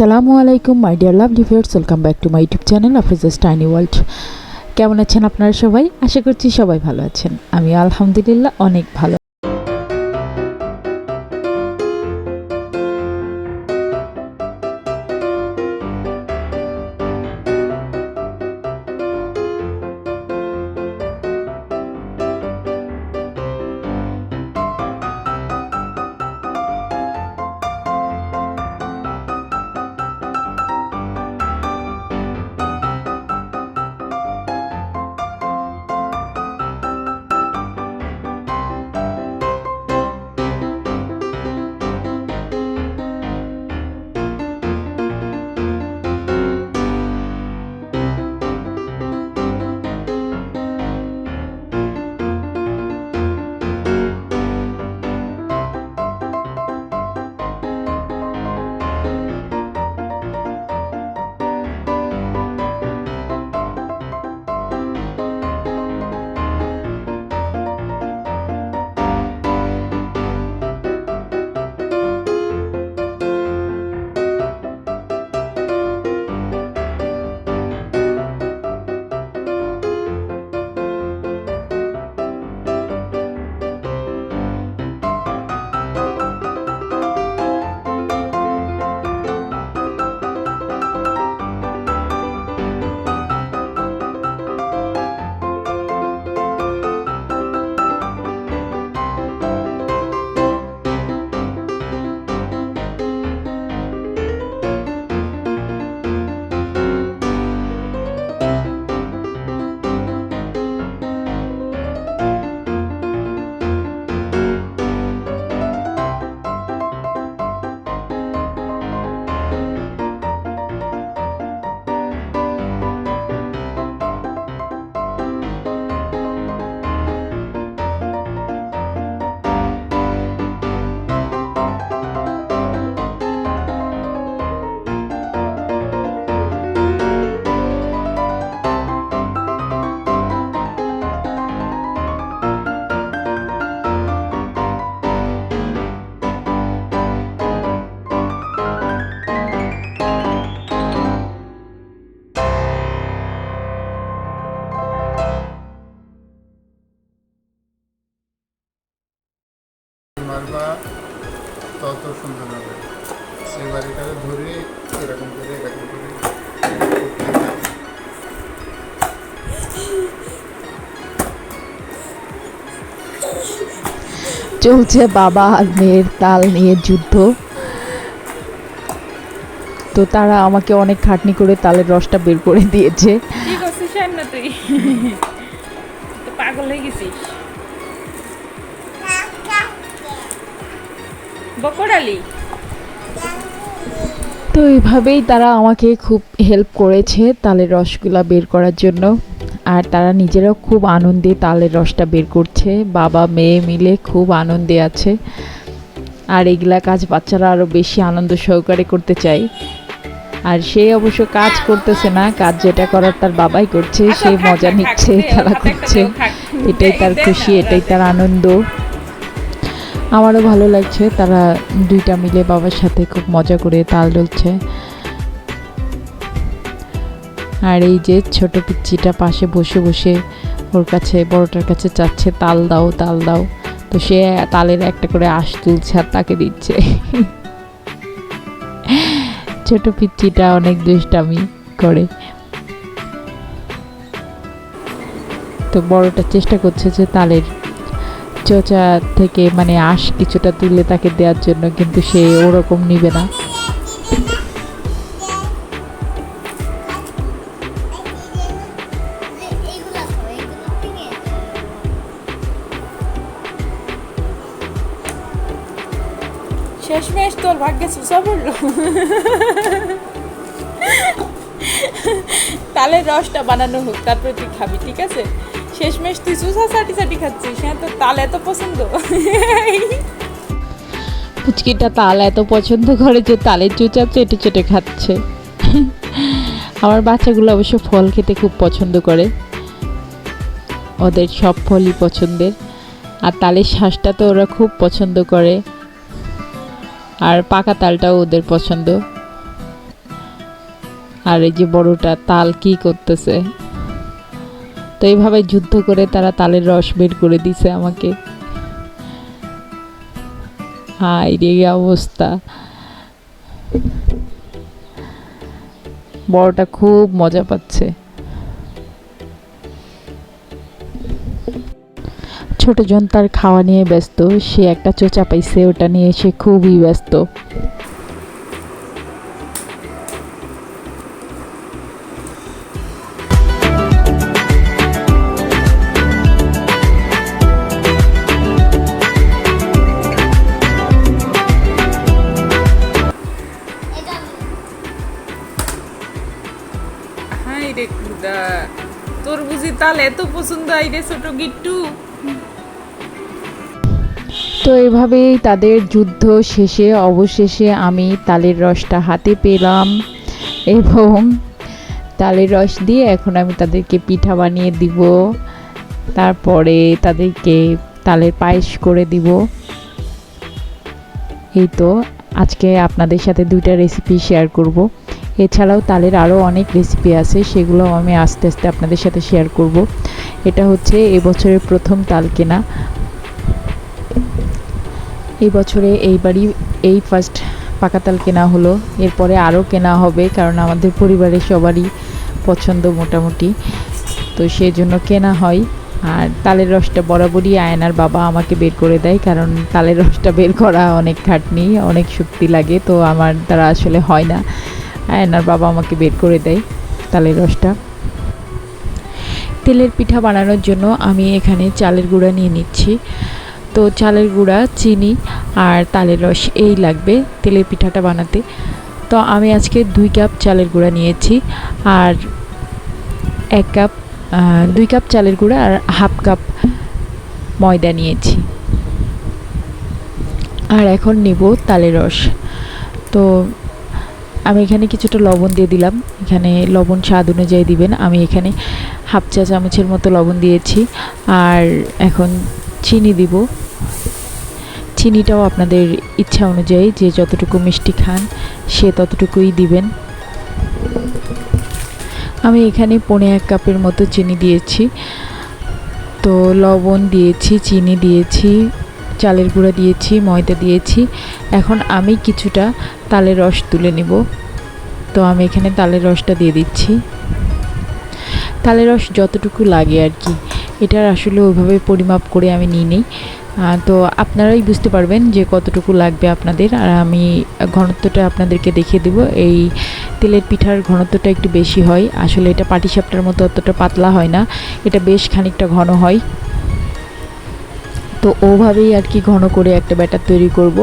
আসসালামু আলাইকুম my dear love ডিভিয়ার্স welcome back to my YouTube channel Afiza's tiny world কেমন আছেন আপনারা সবাই? আশা করছি সবাই ভালো আছেন। আমি আলহামদুলিল্লাহ অনেক ভালো তত সুন্দর হবে। সেই বাড়িটাকে ধরে এরকম করে এরকম করে চলছে বাবা আর মেয়ের তাল নিয়ে যুদ্ধ। তো তারা আমাকে অনেক খাটনি করে তালের রসটা বের করে দিয়েছে। কি করছিস না তুই? পাগল হয়ে গেছিস। বকরালি তো এইভাবেই তারা আমাকে খুব হেল্প করেছে তালের রসগুলা বের করার জন্য। আর তারা নিজেরাও খুব আনন্দে তালের রসটা বের করছে। বাবা মেয়ে মিলে খুব আনন্দে আছে। আর এগুলা কাজ বাচ্চারা আরও বেশি আনন্দ সহকারে করতে চাই আর সে অবশ্য কাজ করতেছে না কাজ যেটা করার তার বাবাই করছে সে মজা নিচ্ছে খেলা করছে। এটাই তার খুশি এটাই তার আনন্দ। আমারও ভালো লাগছে, তারা দুইটা মিলে বাবার সাথে খুব মজা করে তাল ডলছে আর এই যে ছোট পিচ্চিটা পাশে বসে বসে ওর কাছে, বড়টার কাছে চাচ্ছে, তাল দাও তাল দাও। তো সে তালের একটা করে আশ তুলছে আর তাকে দিচ্ছে। ছোট পিচ্চিটা অনেক দুষ্টামি করে। তো বড়টা চেষ্টা করছে যে তালের চোচা থেকে মানে আঁশ কিছুটা তুলে তাকে দেওয়ার জন্য, কিন্তু সে ওরকম নিবে না। শেষমেশ তোর ভাগ্যে চুষা পড়ল। তালের রসটা বানানো হোক, তারপরে তুই খাবি, ঠিক আছে? শেষমেশ তুই সুসা সাটি সাটি খাচ্ছিস হ্যাঁ? তোর তাল এত পছন্দ। পুচকিটা তাল এত পছন্দ করে যে তালের চুচা চেটে চেটে খাচ্ছে। আমার বাচ্চাগুলো অবশ্য ফল খেতে খুব পছন্দ করে। ওদের সব ফলই পছন্দের। আর তালের শ্বাসটা তো ওরা খুব পছন্দ করে। আর পাকা তালটাও ওদের পছন্দ। আর এই যে বড়টা, তাল কি করতেছে? তো এইভাবে যুদ্ধ করে তারা তালের রস বের করে দিছে আমাকে। হাই রে অবস্থা। বড়টা খুব মজা পাচ্ছে। ছোট জন তার খাওয়া নিয়ে ব্যস্ত, সে একটা চোচা পাইছে, ওটা নিয়ে সে খুবই ব্যস্ত। তোর এত পছন্দ আই রে ছোট গিট্টু। তো এভাবেই তাদের যুদ্ধ শেষে, অবশেষে আমি তালের রসটা হাতে পেলাম এবং তালের রস দিয়ে এখন আমি তাদেরকে পিঠা বানিয়ে দিব। তারপরে তাদেরকে তালের পায়েস করে দিব। এই তো, আজকে আপনাদের সাথে দুইটা রেসিপি শেয়ার করব। এছাড়াও তালের আরও অনেক রেসিপি আছে সেগুলো আমি আস্তে আস্তে আপনাদের সাথে শেয়ার করব। এটা হচ্ছে এবছরের প্রথম তাল কেনা। এই বছরে এইবারই এই ফার্স্ট পাকা তাল কেনা হলো। এরপরে আরও কেনা হবে, কারণ আমাদের পরিবারের সবারই পছন্দ মোটামুটি। তো সেই জন্য কেনা হয়। আর তালের রসটা বরাবরই আয়নার বাবা আমাকে বের করে দেয়, কারণ তালের রসটা বের করা অনেক খাটনি, অনেক শক্তি লাগে, তো আমার দ্বারা আসলে হয় না। আয়নার বাবা আমাকে বের করে দেয় তালের রসটা। তেলের পিঠা বানানোর জন্য আমি এখানে চালের গুঁড়া নিয়ে নিচ্ছি। তো চালের গুঁড়া, চিনি আর তালের রস এই লাগবে তেলের পিঠাটা বানাতে। তো আমি আজকে দুই কাপ চালের গুঁড়া নিয়েছি আর এক কাপ দুই কাপ চালের গুঁড়া আর হাফ কাপ ময়দা নিয়েছি। আর এখন নেব তালের রস। তো আমি এখানে কিছুটা লবণ দিয়ে দিলাম। এখানে লবণ স্বাদ অনুযায়ী দিবেন। আমি এখানে হাফ চা চামচের মতো লবণ দিয়েছি। আর এখন চিনি দিব। চিনিটাও আপনাদের ইচ্ছা অনুযায়ী যে যতটুকু মিষ্টি খান, সে ততটুকুই দিবেন। আমি এখানে পনে এক কাপের মতো চিনি দিয়েছি। তো লবণ দিয়েছি, চিনি দিয়েছি। চালের গুঁড়া দিয়েছি, ময়দা দিয়েছি। এখন আমি কিছুটা তালের রস তুলে নেব। তো আমি এখানে তালের রসটা দিয়ে দিচ্ছি। তালের রস যতটুকু লাগে আর কি। এটার আসলে ওইভাবে পরিমাপ করে আমি নিই নেই তো আপনারাই বুঝতে পারবেন যে কতটুকু লাগবে আপনাদের। আর আমি ঘনত্বটা আপনাদেরকে দেখিয়ে দেব। এই তেলের পিঠার ঘনত্বটা একটু বেশি হয়। আসলে এটা পাটিসাপটার মতো অতটা পাতলা হয় না। এটা বেশ খানিকটা ঘন হয়। তো ওভাবেই আর কি ঘন করে একটা ব্যাটার তৈরি করব।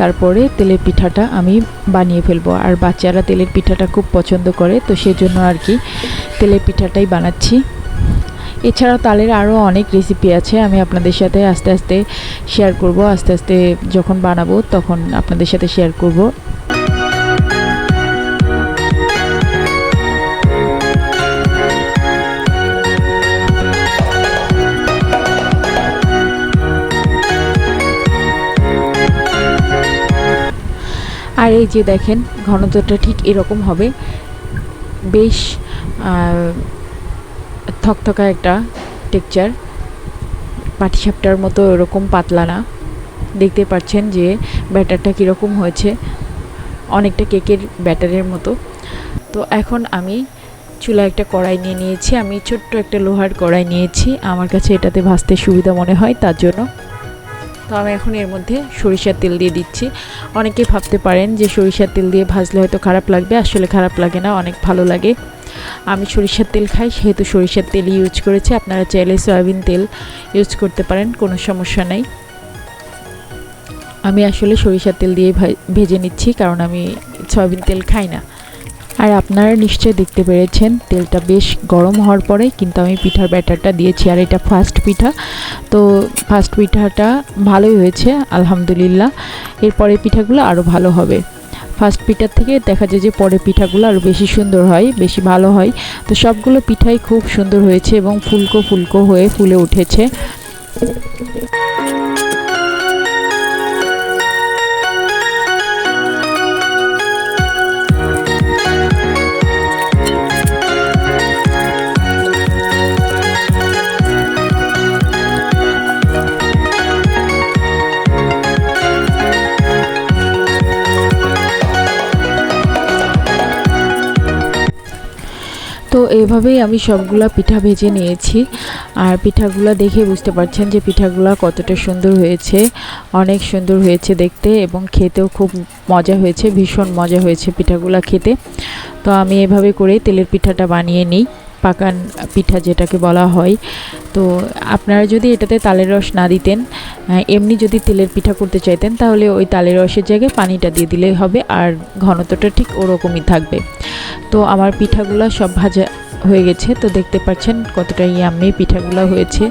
তারপরে তেলের পিঠাটা আমি বানিয়ে ফেলব। আর বাচ্চারা তেলের পিঠাটা খুব পছন্দ করে, তো সেজন্য আর কি তেলের পিঠাটাই বানাচ্ছি। এছাড়া তালের আরও অনেক রেসিপি আছে, আমি আপনাদের সাথে আস্তে আস্তে শেয়ার করব। আস্তে আস্তে যখন বানাবো তখন আপনাদের সাথে শেয়ার করব। আর এই যে দেখেন, ঘনত্বটা ঠিক এরকম হবে। বেশ থকথকা একটা টেক্সচার পাটিসাপটার মতো এরকম পাতলা না। দেখতে পাচ্ছেন যে ব্যাটারটা কীরকম হয়েছে। অনেকটা কেকের ব্যাটারের মতো। তো এখন আমি চুলা একটা কড়াই নিয়ে নিয়েছি। আমি ছোট্ট একটা লোহার কড়াই নিয়েছি। আমার কাছে এটাতে ভাজতে সুবিধা মনে হয়, তার জন্য। তো আমি এখন এর মধ্যে সরিষার তেল দিয়ে দিচ্ছি। অনেকে ভাবতে পারেন যে সরিষার তেল দিয়ে ভাজলে হয়তো খারাপ লাগবে, আসলে খারাপ লাগে না, অনেক ভালো লাগে। আমি সরিষার তেল খাই, সেহেতু সরিষার তেল ইউজ করেছি। আপনারা চাইলে সয়াবিন তেল ইউজ করতে পারেন, কোনো সমস্যা নেই। আমি আসলে সরিষার তেল দিয়ে ভেজে নিচ্ছি, কারণ আমি সয়াবিন তেল খাই না। আর আপনারা নিশ্চয়ই দেখতে পেরেছেন, তেলটা বেশ গরম হওয়ার পরে কিন্তু আমি পিঠার ব্যাটারটা দিয়েছি আর এটা ফার্স্ট পিঠা। তো ফার্স্ট পিঠাটা ভালোই হয়েছে, আলহামদুলিল্লাহ। এরপরে পিঠাগুলো আরও ভালো হবে। ফার্স্ট পিঠার থেকে দেখা যায় যে পরে পিঠাগুলো আরও বেশি সুন্দর হয়, বেশি ভালো হয়। তো সবগুলো পিঠাই খুব সুন্দর হয়েছে এবং ফুলকো ফুলকো হয়ে ফুলে উঠেছে। এভাবেই আমি সবগুলা পিঠা ভেজে নিয়েছি। আর পিঠাগুলো দেখে বুঝতে পারছেন যে পিঠাগুলো কতটা সুন্দর হয়েছে, অনেক সুন্দর হয়েছে দেখতে এবং খেতেও খুব মজা হয়েছে, ভীষণ মজা হয়েছে পিঠাগুলো খেতে। তো আমি এভাবে করেই তেলের পিঠাটা বানিয়ে নিই। পাকান পিঠা যেটাকে বলা হয়। তো আপনারা যদি এটাতে তালের রস না দিতেন এমনি যদি তেলের পিঠা করতে চাইতেন, তাহলে ওই তালের রসের জায়গায় পানিটা দিয়ে দিলেই হবে আর ঘনত্বটা ঠিক ওরকমই থাকবে। তো আমার পিঠাগুলো সব ভাজা হয়ে গেছে, তো দেখতে পাচ্ছেন কতটা ইয়াম্মি পিঠাগুলো হয়েছে।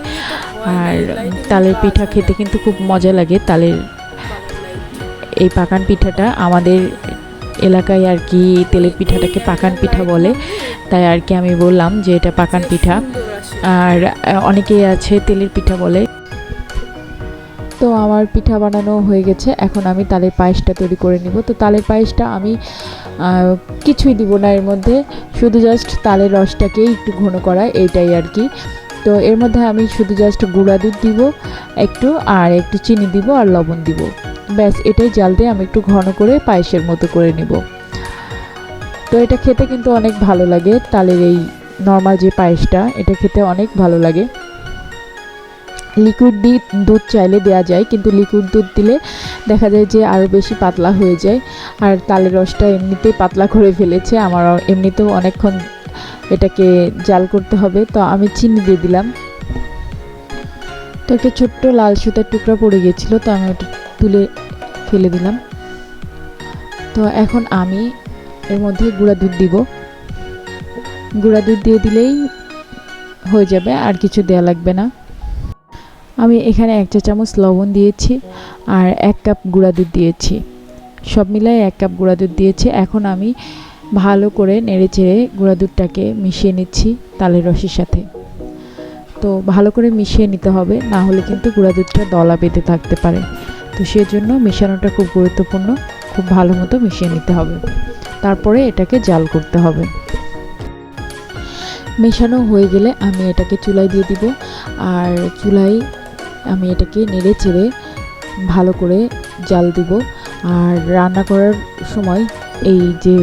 আর তালের পিঠা খেতে কিন্তু খুব মজা লাগে, তালের এই পাকান পিঠাটা আমাদের এলাকায় আর কি তেলের পিঠাটাকে পাকান পিঠা বলে। তাই আর কি আমি বললাম যে এটা পাকান পিঠা। আর অনেকেই আছে তেলের পিঠা বলে। তো আমার পিঠা বানানো হয়ে গেছে। এখন আমি তালের পায়েসটা তৈরি করে নিব। তো তালের পায়েসটা আমি কিছুই দিব না এর মধ্যে। শুধু জাস্ট তালের রসটাকেই একটু ঘন করা, এইটাই আর কি। তো এর মধ্যে আমি শুধু জাস্ট গুঁড়া দুধ দিব, একটু আর একটু চিনি দিব আর লবণ দিব। ব্যাস, এটাই জাল দিয়ে আমি একটু ঘন করে পায়েসের মতো করে নিব। তো এটা খেতে কিন্তু অনেক ভালো লাগে, তালের এই নর্মাল যে পায়েসটা, এটা খেতে অনেক ভালো লাগে। লিকুইড দি দুধ চাইলে দেওয়া যায়, কিন্তু লিকুইড দুধ দিলে দেখা যায় যে আরও বেশি পাতলা হয়ে যায়। আর তালের রসটা এমনিতেই পাতলা করে ফেলেছে, আমার এমনিতেও অনেকক্ষণ এটাকে জাল করতে হবে। তো আমি চিনি দিয়ে দিলাম। তো একটা ছোট্ট লাল সুতার টুকরা পড়ে গেছিল তো আমি ওটা তুলে ফেলে দিলাম। তো এখন আমি এর মধ্যে গুঁড়া দুধ দিব। গুঁড়া দুধ দিয়ে দিলেই হয়ে যাবে, আর কিছু দেওয়া লাগবে না। আমি এখানে এক চা চামচ লবণ দিয়েছি আর এক কাপ গুঁড়া দুধ দিয়েছি। সব মিলাই এক কাপ গুঁড়া দুধ দিয়েছি। এখন আমি ভালো করে নেড়ে চেড়ে গুঁড়া দুধটাকে মিশিয়ে নিচ্ছি তালের রসের সাথে। তো ভালো করে মিশিয়ে নিতে হবে, না হলে কিন্তু গুঁড়া দুধটা দলা বেঁধে থাকতে পারে। তো সেজন্য মেশানোটা খুব গুরুত্বপূর্ণ, খুব ভালো মতো মিশিয়ে নিতে হবে। তারপরে এটাকে জাল করতে হবে। মেশানো হয়ে গেলে আমি এটাকে চুলায় দিয়ে দিব। আর চুলায় আমি এটাকে নেড়ে চেড়ে ভালো করে জাল দিব। আর রান্না করার সময় এই যে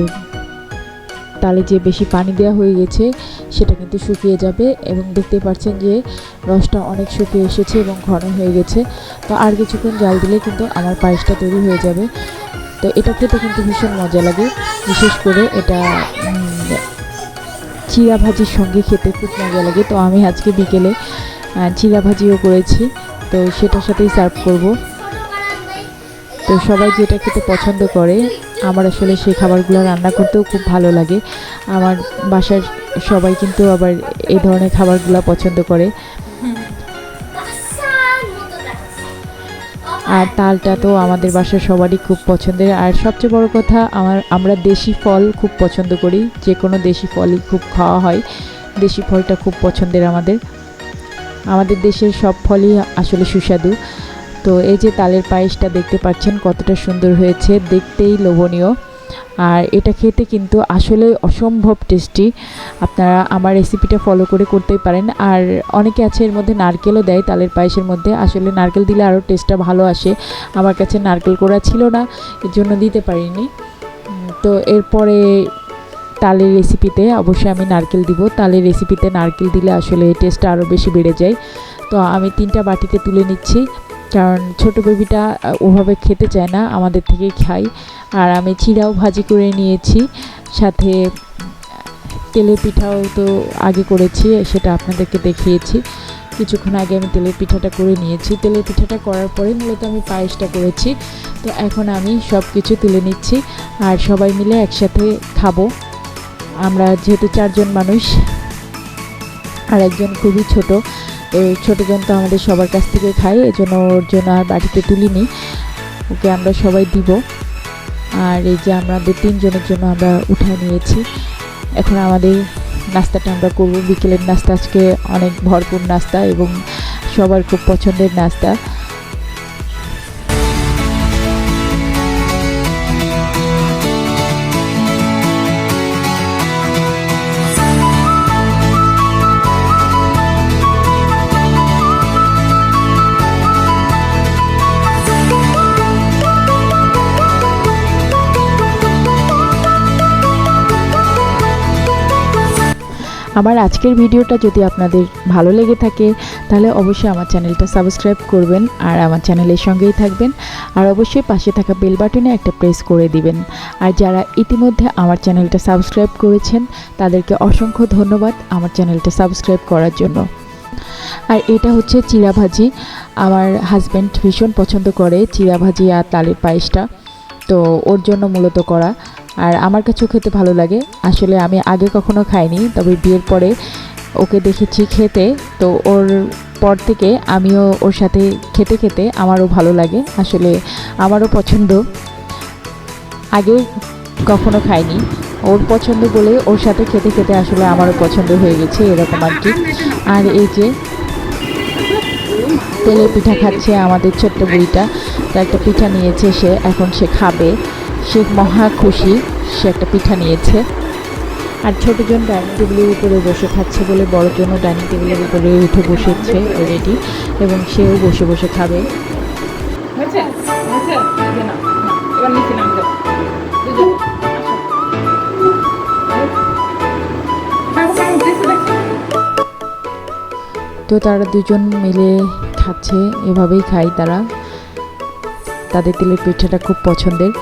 তালে যে বেশি পানি দেওয়া হয়ে গেছে, সেটা কিন্তু শুকিয়ে যাবে এবং দেখতে পাচ্ছেন যে রসটা অনেক শুকিয়ে এসেছে এবং ঘন হয়ে গেছে। তো আর কিছুক্ষণ জাল দিলে কিন্তু আমার পায়েসটা তৈরি হয়ে যাবে। তো এটা খেতে কিন্তু ভীষণ মজা লাগে। বিশেষ করে এটা চিড়া ভাজির সঙ্গে খেতে খুব মজা লাগে। তো আমি আজকে বিকেলে চিড়া ভাজিও করেছি। তো সেটার সাথেই সার্ভ করব। তো সবাই যেটা খেতে পছন্দ করে আমার আসলে সেই খাবারগুলো রান্না করতেও খুব ভালো লাগে। আমার বাসার সবাই কিন্তু আবার এই ধরনের খাবারগুলো পছন্দ করে। আর তালটা তো আমাদের বাসার সবারই খুব পছন্দের। আর সবচেয়ে বড় কথা, আমার, আমরা দেশি ফল খুব পছন্দ করি। যে কোনো দেশি ফলই খুব খাওয়া হয়। দেশি ফলটা খুব পছন্দের আমাদের। আমাদের দেশের সব ফলই আসলে সুস্বাদু। তো এই যে তালের পায়েসটা দেখতে পাচ্ছেন, কতটা সুন্দর হয়েছে, দেখতেই লোভনীয়। আর এটা খেতে কিন্তু আসলে অসম্ভব টেস্টি আপনারা আমার রেসিপিটা ফলো করে করতেই পারেন। আর অনেকে আছে এর মধ্যে নারকেলও দেয় তালের পায়েসের মধ্যে। আসলে নারকেল দিলে আরও টেস্টটা ভালো আসে। আমার কাছে নারকেল করা ছিল না, এর জন্য দিতে পারিনি। তো এরপরে তালের রেসিপিতে অবশ্যই আমি নারকেল দিব। তালের রেসিপিতে নারকেল দিলে আসলে টেস্টটা আরও বেশি বেড়ে যায়। তো আমি তিনটা বাটিতে তুলে নিচ্ছি। কারণ ছোট বেবিটা ওভাবে খেতে চায় না, আমাদের থেকেই খাই আর আমি চিড়াও ভাজি করে নিয়েছি, সাথে তেলের পিঠাও তো আগে করেছি, সেটা আপনাদেরকে দেখিয়েছি। কিছুক্ষণ আগে আমি তেলের পিঠাটা করে নিয়েছি। তেলের পিঠাটা করার পরে মূলত আমি পায়েসটা করেছি। তো এখন আমি সব কিছু তুলে নিচ্ছি আর সবাই মিলে একসাথে খাব। আমরা যেহেতু চারজন মানুষ আর একজন খুবই ছোট এই ছোটোজন তো আমাদের সবার কাছ থেকে খাই জন্য ওর জন্য আর বাড়িতে তুলিনি। ওকে আমরা সবাই দিব। আর এই যে আমাদের তিনজনের জন্য আমরা উঠায় নিয়েছি। এখন আমাদের নাস্তাটা আমরা করব। বিকেলের নাস্তা আজকে অনেক ভরপুর নাস্তা এবং সবার খুব পছন্দের নাস্তা। আমার আজকের ভিডিওটা যদি আপনাদের ভালো লেগে থাকে, তাহলে অবশ্যই আমার চ্যানেলটা সাবস্ক্রাইব করবেন আর আমার চ্যানেলের সঙ্গেই থাকবেন। আর অবশ্যই পাশে থাকা বেল বাটনে একটা প্রেস করে দিবেন। আর যারা ইতিমধ্যে আমার চ্যানেলটা সাবস্ক্রাইব করেছেন, তাদেরকে অসংখ্য ধন্যবাদ আমার চ্যানেলটা সাবস্ক্রাইব করার জন্য। আর এটা হচ্ছে চিড়া ভাজি। আমার হাজব্যান্ড ভীষণ পছন্দ করে চিড়া ভাজি আর তালের পায়েসটা। তো ওর জন্য মূলত করা। আর আমার কাছেও খেতে ভালো লাগে। আসলে আমি আগে কখনো খাইনি, তবে বিয়ের পরে ওকে দেখেছি খেতে। তো ওর পর থেকে আমিও ওর সাথে খেতে খেতে আমারও ভালো লাগে। আসলে আমারও পছন্দ। আগে কখনো খাইনি। ওর পছন্দ বলে ওর সাথে খেতে খেতে আসলে আমারও পছন্দ হয়ে গেছে এরকম আর কি। আর এই যে তেলের পিঠা খাচ্ছে আমাদের ছোট্ট বুড়িটা। তো একটা পিঠা নিয়েছে সে, এখন সে খাবে। সে মহা খুশি সে একটা পিঠা নিয়েছে। আর ছোটোজন ডাইনিং টেবিলের উপরে বসে খাচ্ছে বলে বড়জনও ডাইনিং টেবিলের উপরে উঠে বসেছে অলরেডি এবং সেও বসে বসে খাবে? তো তারা দুজন মিলে খাচ্ছে এভাবেই খায় তারা। তাদের তেলের পিঠাটা খুব পছন্দের।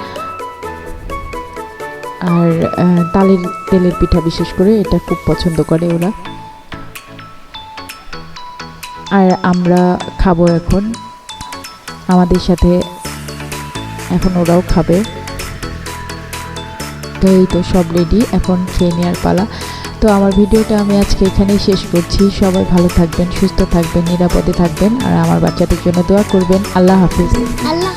আর তালের তেলের পিঠা বিশেষ করে, এটা খুব পছন্দ করে ওরা। আর আমরা খাব এখন, আমাদের সাথে এখন ওরাও খাবে। তো এই তো সব রেডি এখন খেয়ে নেওয়ার পালা। তো আমার ভিডিওটা আমি আজকে এখানেই শেষ করছি। সবাই ভালো থাকবেন, সুস্থ থাকবেন, নিরাপদে থাকবেন, আর আমার বাচ্চাদের জন্য দোয়া করবেন। আল্লাহ হাফিজ। আল্লাহ